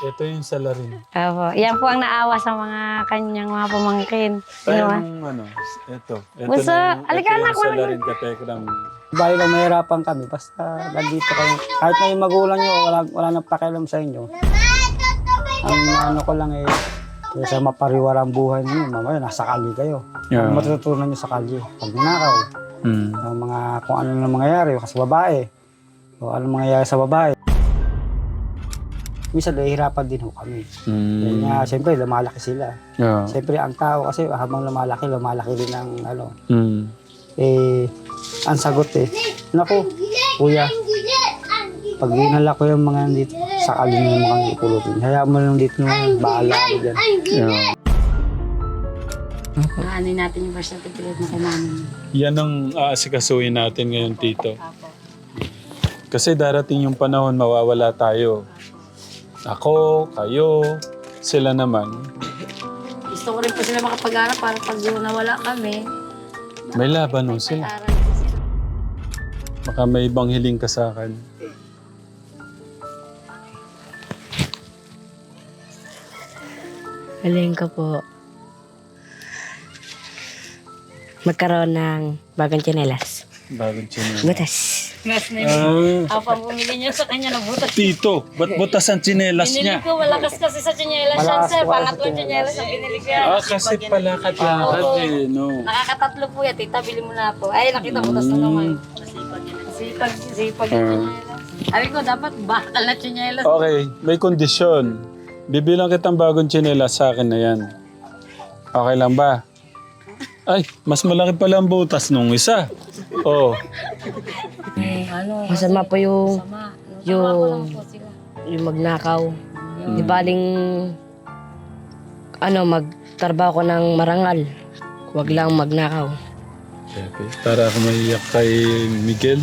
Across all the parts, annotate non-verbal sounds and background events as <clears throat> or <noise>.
Ito yung salarin. Opo. Yan po ang naawa sa mga kanyang mga pamangkin. Ay, Kinuha. yung ano, ito. Ito Bunso, na yung, ito yung anak, wala salarin ka, Tekram. Bahay lang mahirapan kami. Basta nandito kayo. Kahit na yung magulang nyo, wala, wala nang pakialam sa inyo. Ang ano ko lang eh, kaysa mapariwara ang buhay niyo, mamaya nasa kali kayo. Yeah. Ang matututunan nyo sa kali, pag nanakaw, Mm. ang mga, kung ano na mangyayari kasi babae, o ano mangyayari sa babae. Minsan nahihirapan din ho kami. Kaya Mm. nga, siyempre, lumalaki sila. Yeah. Siyempre, ang tao kasi habang lumalaki, lumalaki din ang ano, Mm. eh, ang sagot eh, naku, kuya, pag ginala ko yung mga dito, sakali na yung mga ipulutin. Hayaan mo lang dito na bahala ako dyan. Yeah. Ano natin yung birth certificate na kay mami. Yan ang aasikasuhin natin ngayon, Tito. Kasi darating yung panahon, mawawala tayo. Ako, kayo, sila naman. Gusto ko rin po sila makapag-aral para pag nawala kami, May laban nun sila. aral sila. Baka may ibang hiling ka sa akin. Galing ko po. Magkaroon ng bagong tsinelas. Bagong chinelas. Butas. Mas. Ah, Ako pang bumili niya sa kanya ng butas. Tito, ba't butas ang chinelas Binili niya? ko, malakas kasi sa tsinelas yan, Malakas sir. kasi sa Pangatlong tsinelas ang binili ko yan. Ah, kasi pala katlakad eh, no? Nakakatatlo po yan, tita, bili mo na po. Ay, nakita butas na naman. Sipag, sipag yung tsinelas. Sabi ko, dapat bakal na tsinelas. Okay, may kondisyon. Bibilang kitang bagong chinelas sa akin na yan. Okay lang ba? Ay, mas malaki pala ang butas nung isa. Oh, Ano, Masama po yung, sama. yung, yung magnakaw. Di baling, ano, magtrabaho ko ng marangal. Huwag lang magnakaw. okay. Para ako maiyak kay Miguel.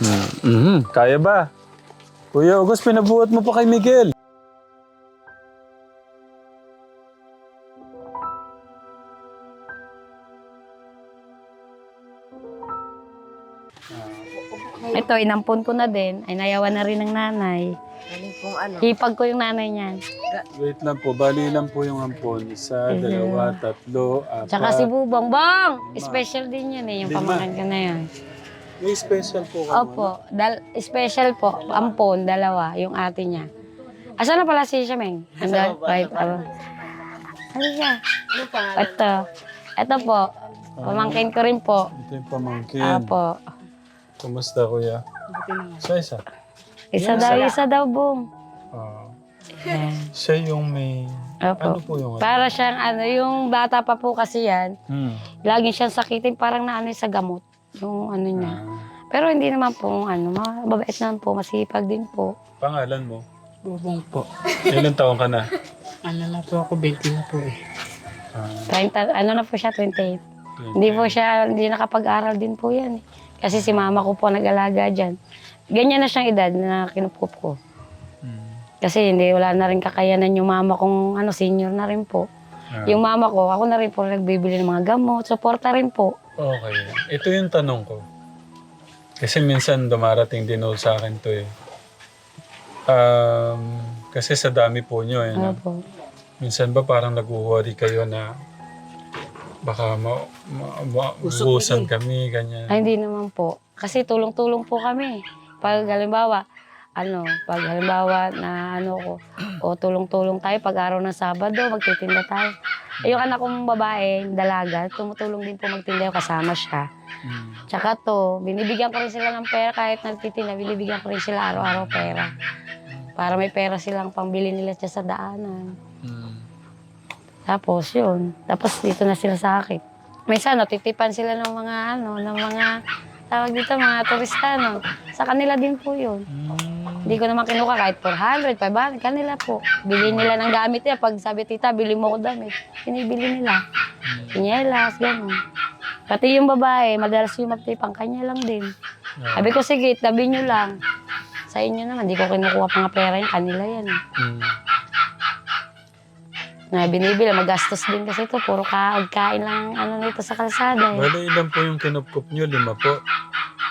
Ah, mhm. Kaya ba? Kuya August, pinabuhat mo pa kay Miguel. Ito, inampon ko na din. Ay, nayawan na rin ng nanay. Galing pong ano. Hipag ko yung nanay niyan. Wait lang po, bali lang po yung ampon. Isa, dalawa, tatlo, apat. Tsaka si Bubong. Bong! Special din yun eh, yung Lima. pamangkin ko na yun. May special po ka Opo, dal special po, ampon, dalawa, yung ate niya. Asa na pala si Shameng? Handa, right, alo. Halika. Ito. Ito po, pamangkin ko rin po. Ito yung pamangkin. Apo. Kumusta kuya? Isa isa. Isa daw, isa daw, Bong. Ah, siya yung may... Ano Opo. po yung... Para siyang ano, yung bata pa po kasi yan, Hmm. lagi siyang sakitin, parang naano sa gamot. Yung ano niya. Ah, Pero hindi naman po, ano, mabait naman po, masipag din po. pangalan mo? Bubong po. Ilan taon ka na? Ano na po ako, 20 na po eh. Ah, 30, ano na po siya, 28. Hindi po siya, hindi nakapag-aral din po yan eh. Kasi si mama ko po nag-alaga dyan. Ganyan na siyang edad na kinupup ko. Kasi hindi, wala na rin kakayanan yung mama kong ano, senior na rin po. Ah, Yung mama ko, ako na rin po nagbibili ng mga gamot, suporta rin po. Okay. Ito yung tanong ko. Kasi minsan dumarating din ako sa akin to eh. Um, kasi sa dami po nyo eh. Ano No? po. Minsan ba parang nag-worry kayo na baka ma ma ma- ubusan kami, ganyan. Ay, hindi naman po. Kasi tulong-tulong po kami. Pag halimbawa, ano, pag halimbawa na ano ko, o tulong-tulong tayo pag araw ng Sabado, magtitinda tayo. Eh, yung anak kong babae, dalaga, tumutulong din po magtinda yung kasama siya. Hmm. Tsaka to, binibigyan ko rin sila ng pera kahit nagtitinda, binibigyan ko rin sila araw-araw pera. Para may pera silang pangbili nila siya sa daanan. Hmm. Tapos yun. Tapos dito na sila sa akin. Minsan, natitipan sila ng mga ano, ng mga tawag dito, mga turista, no? Sa kanila din po yun. Hmm. Hindi ko naman kinuha kahit 400, 500, kanila po. Bili nila ng gamit niya. Pag sabi, tita, bili mo ko damit. Pinibili nila. Pinyelas, gano'n. Pati yung babae, madalas yung magtipang, kanya lang din. Sabi ko, sige, tabi nyo lang. Sa inyo naman, di ko kinukuha pa nga pera yan, kanila yan. eh. Na binibili. Magastos din kasi ito. Puro kain lang ano nito sa kalsada. Eh. Bale, ilan po yung kinupkup nyo? Lima po.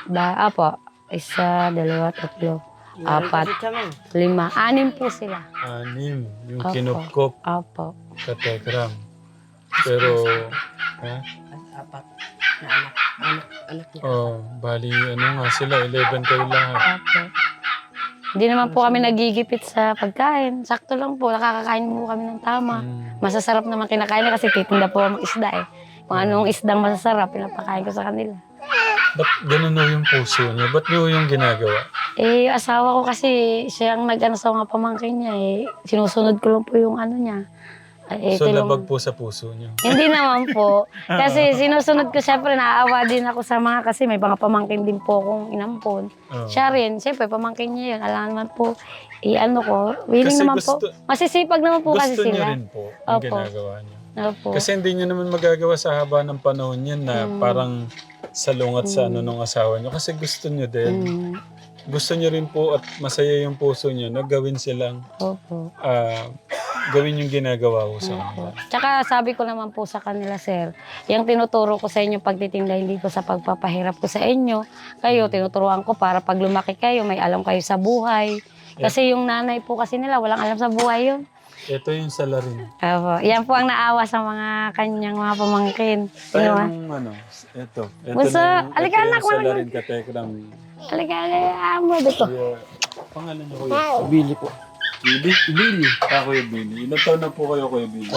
Ba, apo, isa, dalawa, tatlo, apat, lima, anim po sila. Anim. Yung Opo. kinupkop. Opo. Katekram. Pero, ha? Apat na anak. Anak, anak niya. Oh, bali, ano nga sila, 11 kayo lahat. Opo. Hindi naman po kami nagigipit sa pagkain. Sakto lang po, nakakakain po kami ng tama. Mm. Masasarap naman kinakain na kasi titinda po ang isda eh. Kung anong isdang masasarap, pinapakain ko sa kanila. Ba't ganun o yung puso niya? Ba't niyo yung ginagawa? Eh, yung asawa ko kasi, siya ang nag-ano sa mga pamangkin niya eh. Sinusunod ko lang po yung ano niya. Eh, So, tulong- labag po sa puso niyo. <laughs> Hindi naman po. Kasi sinusunod ko, syempre, naaawa din ako sa mga, kasi may mga pamangkin din po akong inampon. Oh. Siya rin, syempre, pamangkin niya yun. Alam naman po, i-ano ko, willing Kasi naman po. gusto- Masisipag naman po kasi Gusto niyo sila. rin po yung Opo. ginagawa niyo. Opo. Kasi hindi niyo naman magagawa sa haba ng panahon yan na Mm. parang salungat sa ano ng asawa niyo. Kasi gusto niyo din. Mm, Gusto niyo rin po at masaya yung puso niyo na gawin silang opo. ah, gawin yung ginagawa ko sa kanila. Tsaka sabi ko naman po sa kanila, sir, yung tinuturo ko sa inyo pagtitinda, hindi ko sa pagpapahirap ko sa inyo. Kayo, tinuturuan ko para pag lumaki kayo, may alam kayo sa buhay. Kasi yung nanay po kasi nila, walang alam sa buhay yun. Ito yung salarin. Opo. Yan po ang naawa sa mga kanyang mga pamangkin. Tayo Diba? yung ano, ito. Ito Bunso, na yung, ito anak, yung walang- salarin katekram. Halika, halika, mo dito. Pangalan niyo kuya? Bili po. Billy? Billy. Ah, Kuya Billy. Ilan taon na po kayo, Kuya Billy?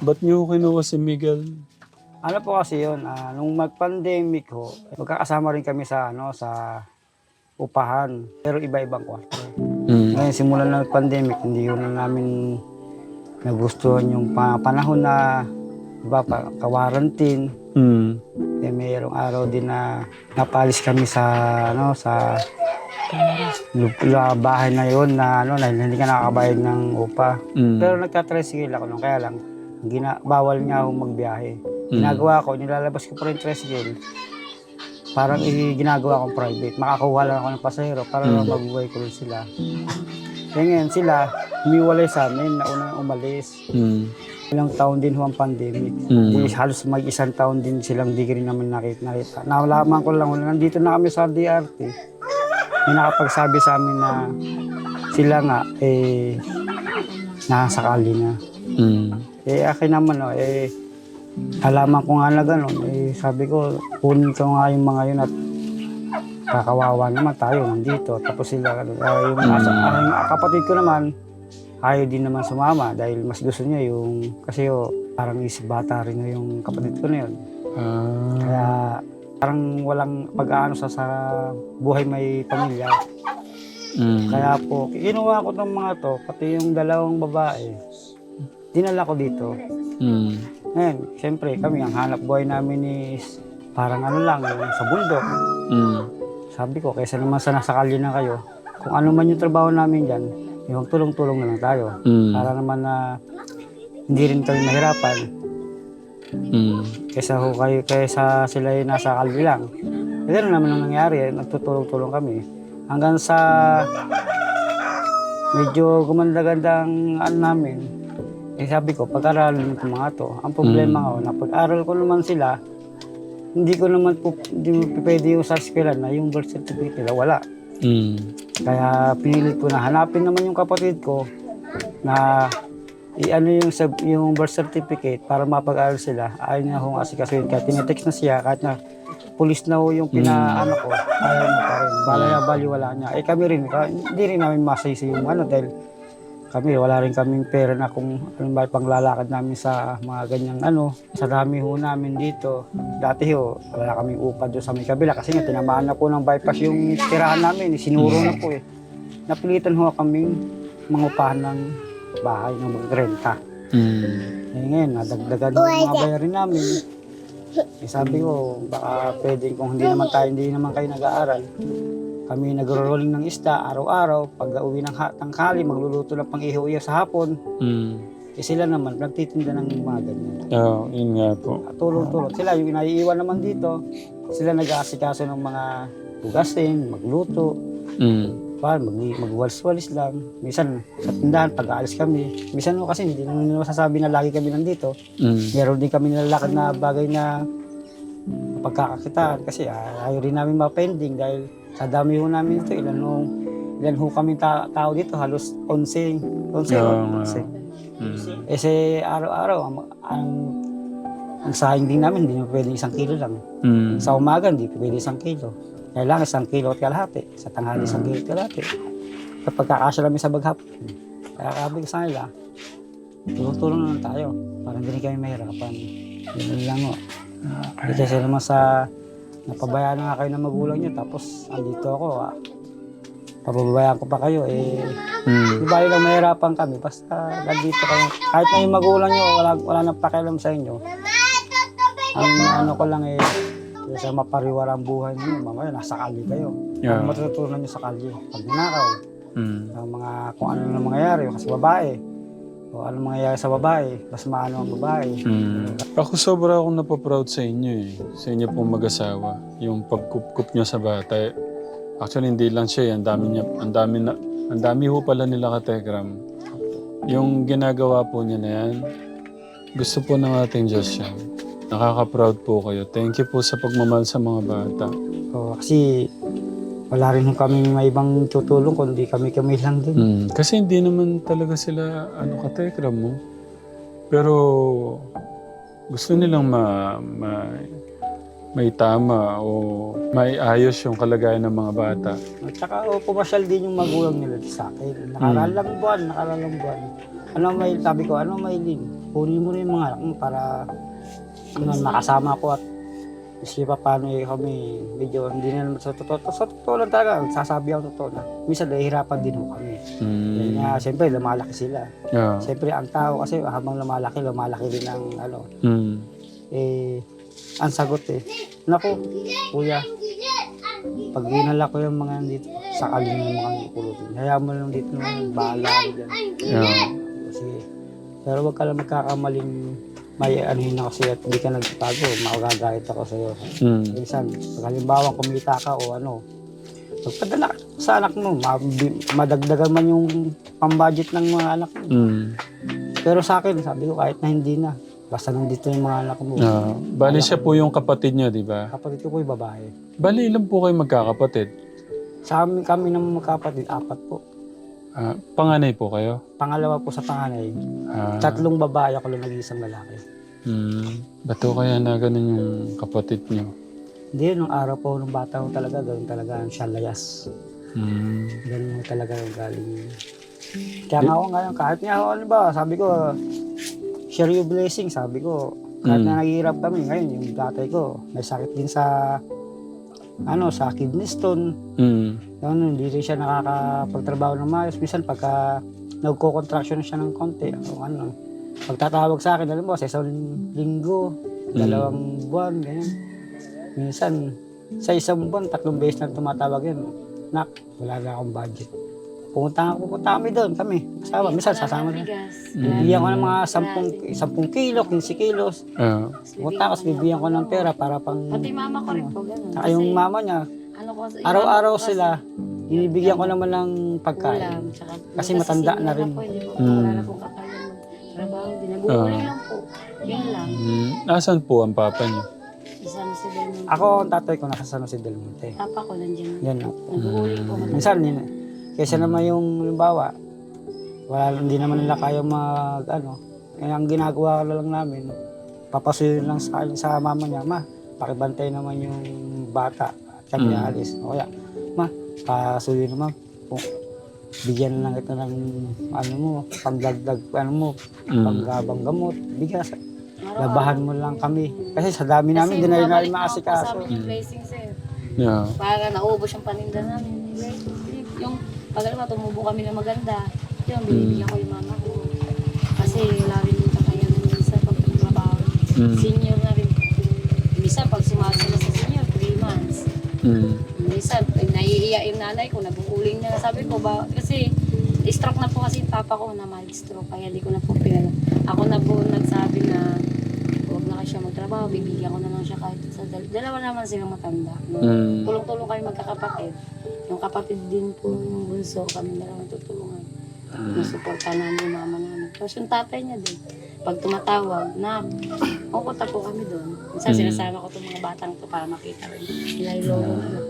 Ba't niyo kinuha si Miguel? Ano po kasi yun, ah, nung mag-pandemic ho, magkakasama rin kami sa ano sa upahan. Pero iba-ibang kwarto. Mm. Ngayon, simulan ng pandemic, hindi yun na namin nagustuhan yung pa- panahon na iba pa, kawarantin. Mm. Eh, mayroong araw din na napalis kami sa ano sa lupla bahay na yun na ano na hindi ka nakakabayad ng upa. Mm. Pero nagka-tricycle ako nung kaya lang gina, bawal nga ako magbiyahe. Mm. Ginagawa ko, nilalabas ko pa rin tricycle. Parang i- ginagawa kong private. Makakuha lang ako ng pasahero para Mm. mabuhay ko rin sila. Kaya ngayon sila, humiwalay sa amin na unang umalis. Mm. Ilang taon din ho ang pandemic. Mm. Di, halos mag isang taon din silang di rin namin nakita. nakita. Nalaman ko lang, nandito na kami sa DRT. May nakapagsabi sa amin na sila nga, eh, nakasakali na. Mm. Eh, akin naman, oh, eh, alaman ko nga na gano'n. Eh, sabi ko, kunin ko nga yung mga yun at kakawawa naman tayo nandito. Tapos sila, ah, yung, asa, ah, yung kapatid ko naman, ayaw din naman sumama dahil mas gusto niya yung, kasi oh, parang isip bata rin na yung kapatid ko na yun. Ah. Kaya parang walang pag-aano sa, sa buhay may pamilya. Mm. Kaya po, kinuha ko ng mga to, pati yung dalawang babae, dinala ko dito. Mm. Ngayon, siyempre kami, ang hanap buhay namin is parang ano lang, yung sa bundok. Mm. Sabi ko, kaysa naman sa nasa kalye na kayo, kung ano man yung trabaho namin dyan, yung tulong-tulong na lang tayo. Mm. Para naman na hindi rin kami mahirapan. Mm. Kaysa ho kayo, kaysa sila yung nasa kalye lang. Eh, ganun naman ang nangyari, nagtutulong-tulong kami. Hanggang sa medyo gumanda-gandang ano namin, eh sabi ko, pag-aralin ko mga to. Ang problema ko, na pag-aral ko naman sila, hindi ko naman po, hindi pwede yung sa eskwela na yung birth certificate nila, wala. Mm. Kaya pinilit ko na hanapin naman yung kapatid ko na i-ano yung, sab- yung birth certificate para mapag-aral sila. Ayaw niya akong asikasuhin. Kaya tinetext na siya, kahit na pulis na ho yung pinaano ko, ayaw niya pa rin. Balaya baliwala niya. Eh kami rin, ka- hindi rin namin masaysi yung ano dahil kami, wala rin kaming pera na kung ano ba panglalakad namin sa mga ganyang ano. Sa dami ho namin dito. Dati ho, wala kaming upad doon sa may kabila kasi nga tinamaan na po ng bypass yung tirahan namin. Sinuro na po eh. Napilitan ho kaming mangupahan ng bahay ng magrenta. Mm. Eh ngayon, nadagdagan yung mga bayarin namin. Eh, sabi ko, baka pwedeng kung hindi naman tayo, hindi naman kayo nag-aaral. Kami nagro-rolling ng isda araw-araw. Pag uwi ng ha- tanghali, magluluto ng pang-iho-iyo sa hapon. Mm. Eh sila naman, nagtitinda ng mga ganyan. Oh, yun nga po. At Tulong-tulong. Sila, yung naiiwan naman dito, sila nag-aasikaso ng mga tugasin, magluto, Mm. pa, mag magwalis-walis lang. Minsan, sa tindahan, pag aalis kami. Minsan no, kasi hindi naman nila masasabi na lagi kami nandito. Mm. Meron din kami nilalakad na bagay na pagkakakitaan kasi ah, ayaw rin namin ma-pending dahil Sa dami ho namin ito, ilan ho, ilan ho kami ta- tao dito, halos 11, 11 Oo o nga. 11. Mm. Eh, araw-araw, ang, ang, ang sahing din namin, hindi na pwede isang kilo lang. Mm. Sa umaga, hindi pwede isang kilo. Kailangan isang kilo at kalahati. Sa tanghali, isang kilo at kalahati. Kapag kakasya namin sa baghap, kaya kabi sa kanila, tulong-tulong na lang tayo. Para hindi kami mahirapan. Yun lang o. Okay. Kasi naman sa napabayaan na nga kayo ng magulang nyo, tapos andito ako, ah, pababayaan ko pa kayo, eh, Mm. di ba lang mahirapan kami, basta nandito kayo. Kahit na yung magulang nyo, wala, wala nang pakialam sa inyo. Ang ano ko lang eh, sa mapariwara ang buhay niyo, mamaya nasa kalye kayo. Yeah. Ang matututunan nyo sa kalye, pagnanakaw, Mm. ang mga, kung ano na mangyayari, kasi babae, o ano mangyayari sa babae, mas maano ang babae. Mm. Ako sobra akong napaproud sa inyo eh. Sa inyo pong mag-asawa. Yung pagkup-kup niyo sa bata. eh. Actually, hindi lang siya eh. Ang dami niya, ang dami na, ang dami ho pala nila ka Tegram. Yung ginagawa po niya na yan, gusto po ng ating Diyos yan. Nakaka-proud po kayo. Thank you po sa pagmamahal sa mga bata. O, kasi wala rin kami may ibang tutulong kundi kami kami lang din. Mm. Kasi hindi naman talaga sila ano ka Tegram mo. Pero gusto nilang ma, ma may tama o may ayos yung kalagayan ng mga bata. At saka o, pumasyal din yung magulang nila sa akin. Nakaralang buwan, nakaralang buwan. Ano may, sabi ko, ano may lin? Kunin mo rin yung mga anak mo para ano, makasama ko at kasi pa paano eh kami medyo hindi na naman sa totoo. Sa totoo lang talaga, sasabi ako totoo na. Minsan nahihirapan din ho kami. Mm. nga, siyempre lumalaki sila. Yeah. Siyempre ang tao kasi habang lumalaki, lumalaki din ang ano. Mm. Eh, ang sagot eh, Naku, kuya, pag ginala ko yung mga dito, sakali na yung mga pulutin. Hayaan mo lang dito nung bahala dyan. Yeah. Sige. Pero wag ka lang magkakamaling may anuhin ako sa'yo at hindi ka nagtago, makagagayat ako sa'yo. Mm. Minsan, pag halimbawa kumita ka o ano, magpadala ka sa anak mo, madagdagan man yung pambudget ng mga anak mo. Mm. Pero sa akin, sabi ko kahit na hindi na, basta nandito yung mga anak mo. Yeah. Bali siya po yung kapatid niyo, di ba? Kapatid ko po yung babae. Bali ilan po kayo magkakapatid? Sa amin kami ng magkapatid, apat po. Ah, panganay po kayo? Pangalawa po sa panganay, Ah, tatlong babae ako lang nag-iisang lalaki. mm. Bato kaya na ganun yung kapatid niyo? Hindi, nung araw po, nung bata ko talaga, ganun talaga ang siya layas. Mm. Ganun mo talaga yung galing. Kaya nga ako ngayon, kahit nga ako, ano ba, sabi ko, share your blessing, sabi ko. Kahit Mm. na naghihirap kami, ngayon yung tatay ko, may sakit din sa, ano, sa kidney stone. Mm. Ano, hindi rin siya nakakapagtrabaho ng maayos. Minsan pagka nagko-contraction siya ng konti, o ano, pagtatawag sa akin, alam mo, sa isang linggo, dalawang buwan, ganyan. Minsan, sa isang buwan, tatlong beses na tumatawag yun. Nak, wala na akong budget. Pumunta, pupunta kami doon, kami. Kasama, minsan sasama na. Bibigyan ko ng mga 10, 10 kilo, 15 kilos. Ah, Pumunta kasi bibigyan ko ng pera para pang... Pati mama ko rin po, ganun. Saka yung mama niya, ano ko, araw-araw sila, binibigyan ko naman ng pagkain. Ulam, tsaka, Kasi matanda na rin. Mm. wala na pong kakayan trabaho din. Naguguling lang po. Yun lang. mm. Nasaan po ang papa niyo? Si Delmonte. Ako, ang tatay ko nasa San Jose del Monte. Papa ko nandiyan. Yan na. Naguguling po. Minsan, yun, kaysa naman yung, halimbawa, wala, hindi naman nila kaya mag, ano, kaya ang ginagawa lang namin, papasuyin lang sa, sa mama niya, ma, pakibantay naman yung bata. At kami Mm. alis. O kaya, ma, pasuyin naman. Kung, bigyan na lang ito ng, ano mo, pangdagdag, ano mo, Mm. panggabang gamot, bigas. Labahan mo lang kami. Kasi sa dami namin, di na rin namin maasikaso. Sabi niya blessing sir. Yeah. Para naubos yung paninda namin. Yung pag alam mo, tumubo kami na maganda. Yung binibigyan ko yung mama ko. Kasi wala rin yung kakayanan minsan pag trabaho. Mm. Senior na rin. Minsan pag sumali sila sa senior, 3 months. Mm. Minsan, pag naiiyak yung nanay ko, nabuhuling niya. Sabi ko ba, kasi stroke na po kasi yung papa ko na mild stroke. Kaya di ko na po pinag... Ako na po nagsabi na na siya magtrabaho, bibigyan ko na lang siya kahit sa dal- dalawa naman silang matanda. Mm. Tulong-tulong kami magkakapatid. Yung kapatid din po yung bunso, kami na lang tutulungan. Nasuporta namin yung mama namin. Tapos yung tatay niya din. Pag tumatawag, na, pupunta po kami doon. Minsan Mm. sinasama ko itong mga batang to para makita rin. Nila yung lolo nila.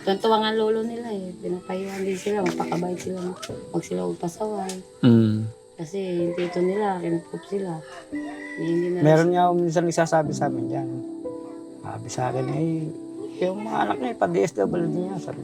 Tuwan-tuwa nga lolo nila eh. Pinapayuhan din sila, magpakabait sila. Huwag sila magpasaway. Mm. Kasi yung tito nila, kinukup sila. Eh, Hindi na Meron nga minsan nagsasabi sa amin dyan. Sabi sa akin, eh, yung mga anak niya, pa-DSWD niya. Sabi,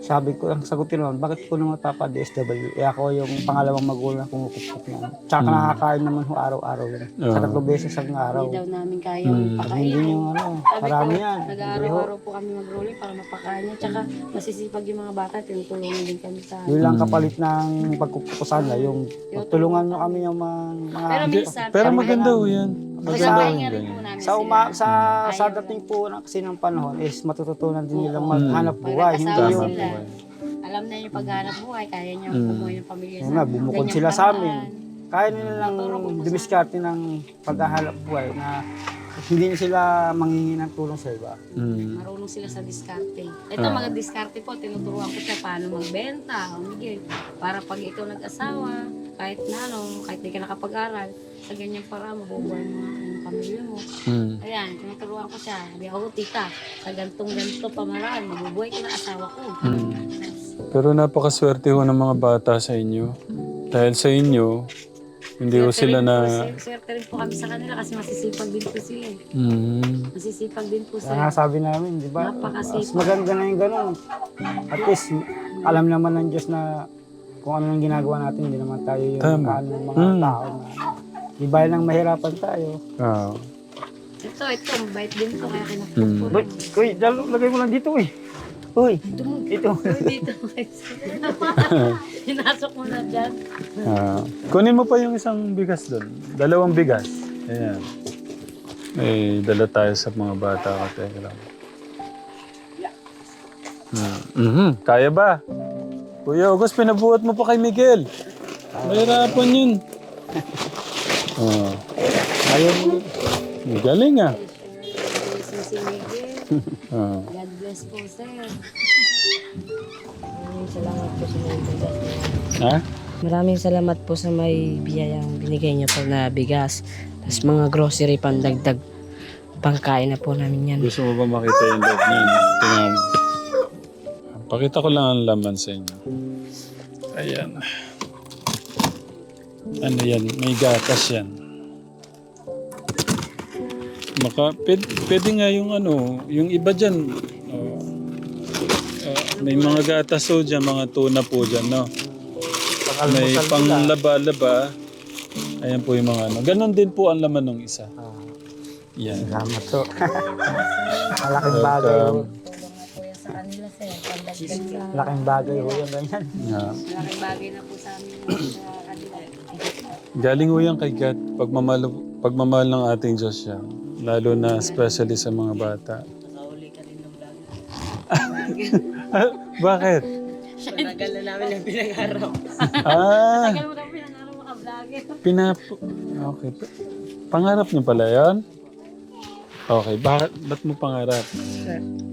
sabi ko, ang sagutin naman, bakit ko naman papa-DSWD? Eh ako yung pangalawang magulang na kumukupkup niya. Tsaka Mm. nakakain naman ho araw-araw yun. Oo. Sa tatlo beses ang araw. Hindi daw namin kaya Hmm. Pag pakain. hindi niyo ano, marami ko, yan. Nag-aaraw-araw po kami mag-rolling para mapakain niya. Tsaka masisipag yung mga bata, tinutulungan din kami sa Yun lang Mm. kapalit ng pagkukusan na yung tulungan nyo kami yung mga, mga Pero minsan, Pero maganda ho yan. Maganda yung ganyan. namin sa uma, sa sa dating po na kasi ng panahon is matututunan din nilang Oo. maghanap buhay. Hindi sila, po yan. alam na yung paghanap buhay, kaya niya Mm. kumuha ng pamilya Yun nga, bumukod ganyang sila sa amin. paraan. kaya nila lang dumiskarte ng paghahanap buhay na hindi sila manghingi ng tulong sa iba. Mm. Marunong sila sa diskarte. Ito Ah. mga diskarte po, tinuturuan ko siya paano magbenta, humigil. Para pag ikaw nag-asawa, kahit na ano, kahit di ka nakapag-aral, sa ganyang para mabubuhay mo yung pamilya mo. Mm. Ayan, tinuturuan ko siya. Sabi ako, tita, sa gantong ganito pamaraan, mabubuhay ko na asawa ko. Mm. Pero napakaswerte ho ng mga bata sa inyo. Dahil sa inyo, hindi Swerte sila na... po- Swerte rin po kami sa kanila kasi masisipag din po sila. eh. Mm. Masisipag din po Kaya sila. nga sabi namin, di ba? Napakasipag. Mas maganda na yung ganun. At least, alam naman ng Diyos na kung ano yung ginagawa natin, hindi naman tayo yung Tama. ng mga Mm. tao na di ba lang mahirapan tayo. Ah. Ito, ito, mabait din to, kaya Mm. kinapupuro. Uy, uy, dalo, lagay mo lang dito eh. Uy, Ito <laughs> mo, dito. <laughs> Pinasok mo na dyan. Ah. Kunin mo pa yung isang bigas doon. Dalawang bigas. Ayan. Eh, dala tayo sa mga bata ka. Teka lang. Hmm. Mhm. Kaya ba? Kuya August, pinabuhat mo pa kay Miguel. Mahirapan yun. <laughs> Oh. Ayun, Ang Galing ah. Si Miguel. Ah. Bless po, sir. Maraming salamat po sa may bigas. Ha? Maraming salamat po sa may biyayang binigay niyo po na bigas. Tapos mga grocery pandagdag. Pangkain na po namin yan. Gusto mo ba makita yung loob niyan? Tingnan mo. Pakita ko lang ang laman sa inyo. Ayan. Ano yan? May gatas yan. Maka, pwede, pwede nga yung ano, yung iba dyan. May mga gatas po dyan, mga tuna po dyan, no? May panglaba-laba. Ayan po yung mga ano. Ganon din po ang laman ng isa. Ah, Yan. Salamat po. <laughs> Malaking bagay. Welcome. Ka. Malaking bagay ho yung ganyan. Yeah. Malaking bagay na po sa amin sa kanila. Galing ho yan kay God. Pagmamahal, pagmamahal ng ating Diyos siya. Lalo na especially sa mga bata. <laughs> Bakit? Matagal na namin ang pinag-araw. Ah, Tagal mo na pinangarap makablogger. pinap... Okay. Pangarap niyo pala yan? Okay. Bakit? Ba't mo pangarap?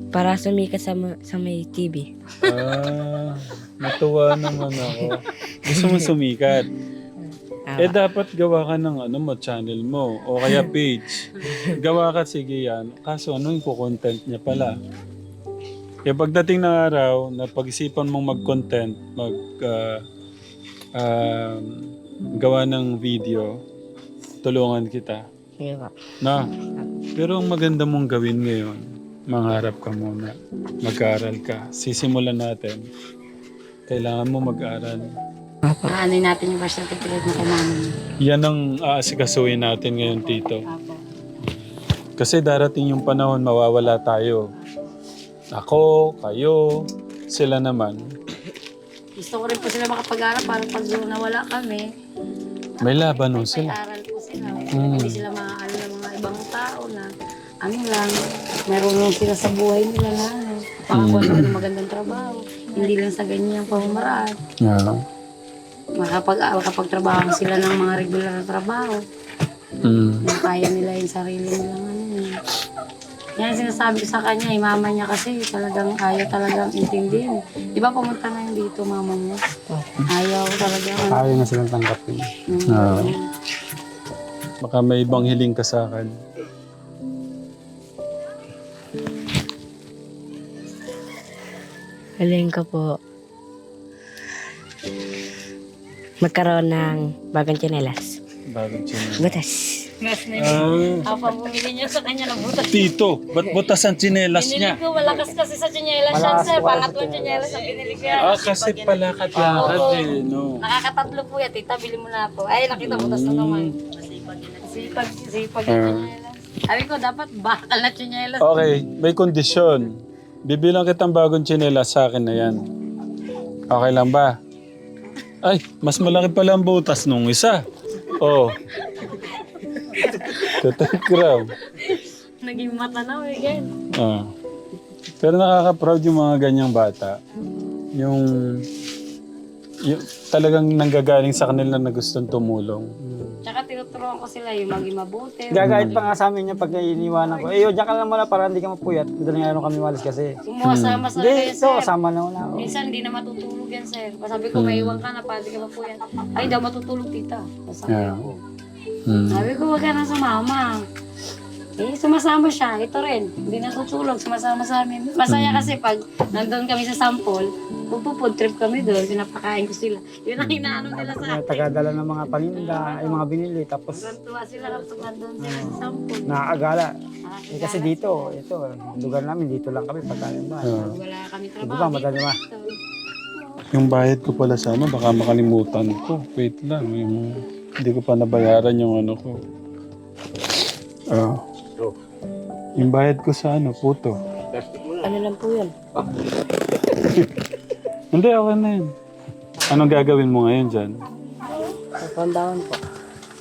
Para sumikat sa, ma- sa may TV. Ah, natuwa naman ako. Gusto mo sumikat? Ah, Eh dapat gawa ka ng ano mo, channel mo o kaya page. gawa ka sige yan. Kaso ano yung content niya pala? Kaya pagdating ng araw na pag-isipan mong mag-content, mag ah, um, gawa ng video, tulungan kita. po. Na. Pero ang maganda mong gawin ngayon, mangarap ka muna. Mag-aral ka. Sisimulan natin. Kailangan mo mag-aral. Ano natin yung birth certificate kay mami. Yan ang aasikasuhin natin ngayon, Tito. Apo. Kasi darating yung panahon, mawawala tayo. Ako, kayo, sila naman. Gusto ko rin po sila makapag-aral para pag nawala kami, May laban nun may sila. aral po sila. Mm. Hindi sila maaano ng mga ibang tao na ano lang, meron sila sa buhay nila na ano, makakuha nila ng magandang trabaho. Hindi lang sa ganyang pamamaraan. Yeah. Makapag, makapagtrabaho sila ng mga regular na trabaho. Mm. na kaya nila yung sarili nilang ano eh. Yan ang sinasabi ko sa kanya, eh, mama niya kasi talagang ayaw talagang intindihin. Di ba pumunta na yung dito mama niya? Ayaw talaga. Ayaw na silang tanggapin. mm, Ah. Baka may ibang hiling ka sa akin. Galing ko po. Magkaroon ng bagong tsinelas. Bagong chinelas. Butas. Ah, Apa bumili niya sa kanya ng butas. tito, ba't butas ang chinelas Binili niya? ko, malakas kasi sa tsinelas yan, Malakas sir. Pangatlong tsinelas ang binili ko yan. Ah, kasi pala katlakad eh, no? Nakakatatlo po yan, tita, bili mo na po. Ay, nakita butas na naman. Sipag, sipag yung Ah. tsinelas. Sabi ko, dapat bakal na tsinelas. Okay, may kondisyon. Bibilang kitang bagong chinelas sa akin na yan. Okay lang ba? Ay, mas malaki pala ang butas nung isa. Oh. Katagram. Naging matanaw eh, gan. Ah. Pero nakaka-proud yung mga ganyang bata. Yung, yung talagang nanggagaling sa kanila na gustong tumulong. Tsaka tinuturuan ko sila yung maging mabuti. Gagayad pa nga sa amin niya pag iniwanan ko. Eh, yo, diyan ka lang muna para hindi ka mapuyat. Madaling araw kami walis kasi. Sumasama sa Hindi, kayo, ito, sir. sama na wala ako. Minsan hindi na matutulog yan, sir. Sabi ko, may iwan ka na, pati ka pa po yan. Ay, daw matutulog, tita. Sabi Yeah. ko. Hmm. Sabi ko, wag ka na sumama. Eh, sumasama siya. Ito rin. Hindi natutulog. Sumasama sa amin. Masaya kasi pag nandun kami sa sample, pupupod trip kami doon. Pinapakain ko sila. Yun ang inaano nila sa akin. tagadala ng mga paninda, yung mga binili. Tapos Tuwa sila kapag nandun sila sa sample. nakakagala. Eh, kasi dito, ito, lugar namin, dito lang kami pagkain ba. Wala kami Di trabaho. ba, madali ba? Yung bayad ko pala sa ano, baka makalimutan ko. Wait lang, yung, hindi ko pa nabayaran yung ano ko. Ah. Yung bayad ko sa ano, puto. Ano lang po yun? <laughs> Hindi, okay na yun. Anong gagawin mo ngayon dyan? Pandawan po.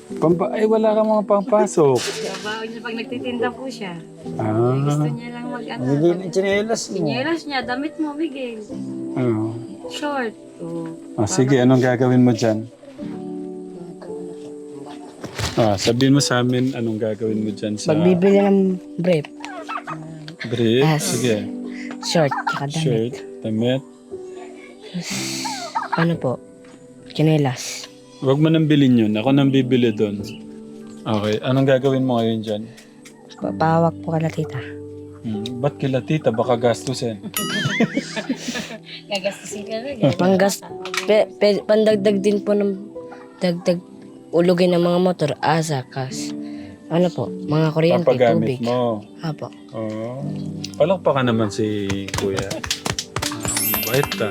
Pampa ay, wala ka mga pampasok. Trabaho niya pag nagtitinda po siya. Ah. Gusto niya lang mag ano. Hindi ng chinelas mo. Sinyelas niya, damit mo, Miguel. Ah. Short. Oh. Ah, sige, anong gagawin mo dyan? Ah, sabihin mo sa amin anong gagawin mo dyan sa Magbibili ng brief, brief. Yes. Sige. short, tsaka damit. Shirt, damit. Ano po? Tsinelas. Huwag mo nang bilhin yun. Ako nang bibili doon. Okay. Anong gagawin mo ngayon dyan? Papawak po ka na tita. Hmm. Ba't kila tita? Baka gastusin. <laughs> Gagastusin ka na. Panggas, pe, pe, pandagdag din po ng dagdag ulugin ng mga motor, asa, kas. Ano po, mga kuryente, Papagamit tubig. mo. Apo. Oo. Palakpakan naman si kuya. Um, bait ka.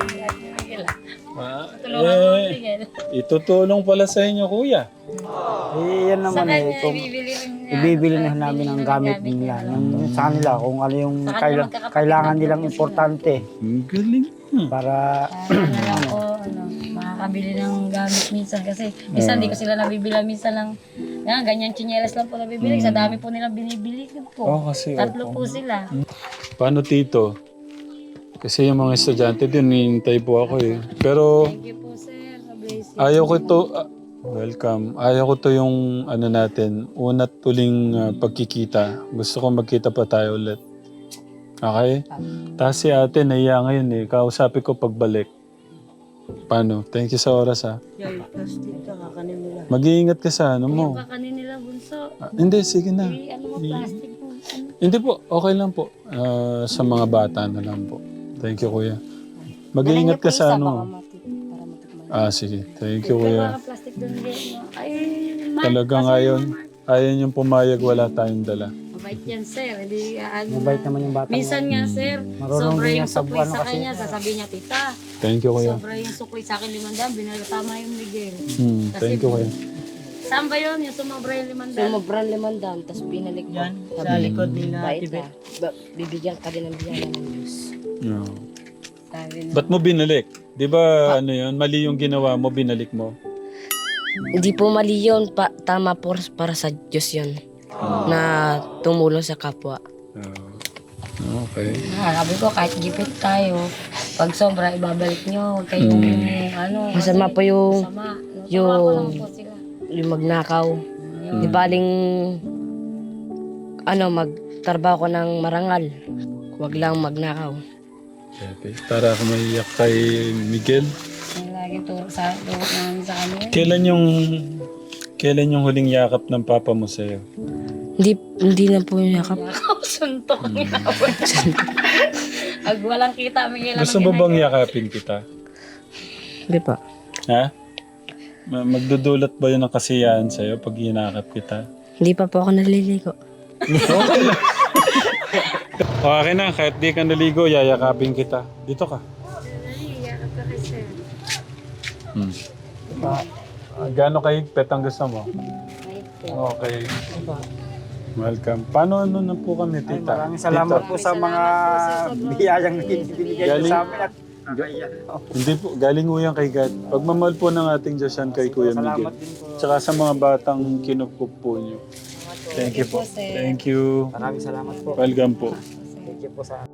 Ah, eh, itutulong pala sa inyo kuya. Eh, yan naman eh. Kung ibibili na namin ang gamit nila. Yung sa kanila, kung ano yung kaila- kailangan nilang importante Ang galing. Hmm. para Ano <clears throat> makakabili ng gamit minsan kasi minsan hindi ko sila nabibila minsan lang yan, ganyan tsinelas lang po nabibili. Sa dami po nilang binibili po. Oh, kasi Tatlo opo. po sila. Paano tito? Kasi yung mga estudyante din, hinihintay po ako eh. Pero Thank you po sir sa blessing. ayaw ko to, ah, welcome. Ayaw ko to yung ano natin, unat tuling ah, pagkikita. Gusto ko magkita pa tayo ulit. Okay? Tapos si ate, naiya ngayon eh. Kausapin ko pagbalik. Paano? Thank you sa oras ha. Mag-iingat ka sa ano mo. Yung kakanin nila bunso. Ah, hindi, sige na. Eh, ano mo, plastic po. Ano? Hindi po, okay lang po. Ah, sa mga bata na lang po. Thank you, kuya. Mag-iingat ka sa ano. Ah, sige. Thank you, kuya. Mga plastic doon din. no? Ay, ma- Talagang ngayon, ayaw yung pumayag, wala tayong dala. Mabait yan sir. Hindi, ano, mabait naman yung bata. Minsan nga sir, Marunong sobra din yung yan sa sukli buwan sa kasi. kanya. Sasabihin niya, tita, Thank you, kuya. sobra yung sukli sa akin limandaan. Binalutama yung Miguel. Hmm, thank you, kuya. Saan ba yun? Yung sumobra yung limandaan? Sumobran limandaan, tapos binalik ko. Sa likod nila, Bait ka. Ba- bibigyan ka din ng biyaya ng Diyos. No. Sabi na. Ba't mo binalik? Di ba ano yun? Mali yung ginawa mo, binalik mo. Hindi po mali yun, pa, tama po para sa Diyos yun. Na tumulong sa kapwa. Ah, okay. Ah, sabi ko, kahit gipit tayo, pag sobra, ibabalik nyo. Huwag kayong, ano, Masama po yung, sama. yung- Natuwa ko lang po sila. yung magnakaw. Di baling, ano, magtrabaho ko ng marangal. Huwag lang magnakaw. okay. Para ako maiyak kay Miguel. Yung lagi turo sa, turo namin sa kanila. Kailan yung kailan yung huling yakap ng papa mo sa'yo? Hindi, hindi na po yung yakap. <laughs> Suntok niya. <laughs> Pag walang kita, may kailangan Gusto mo bang yakapin kita? Hindi pa. Ha? Ma- Magdudulot ba yun ng kasiyahan sa'yo pag hinakap kita? Hindi pa po ako naliligo. <laughs> Okay na. okay na, kahit di ka naligo, yayakapin kita. Dito ka. Hmm. Ah, ah, gaano kahigpit ang gusto mo? Okay. Welcome. Paano ano na po kami, Ay, tita? maraming salamat Tita, po sa mga biyayang binibigay niyo sa amin at Hindi po, galing mo yan kay God. Pagmamahal po ng ating Diyos yan kay Kuya salamat Miguel. din po. Tsaka sa mga batang kinukup po niyo. Thank you po. Thank you. Maraming salamat po. Welcome po. Thank you po sa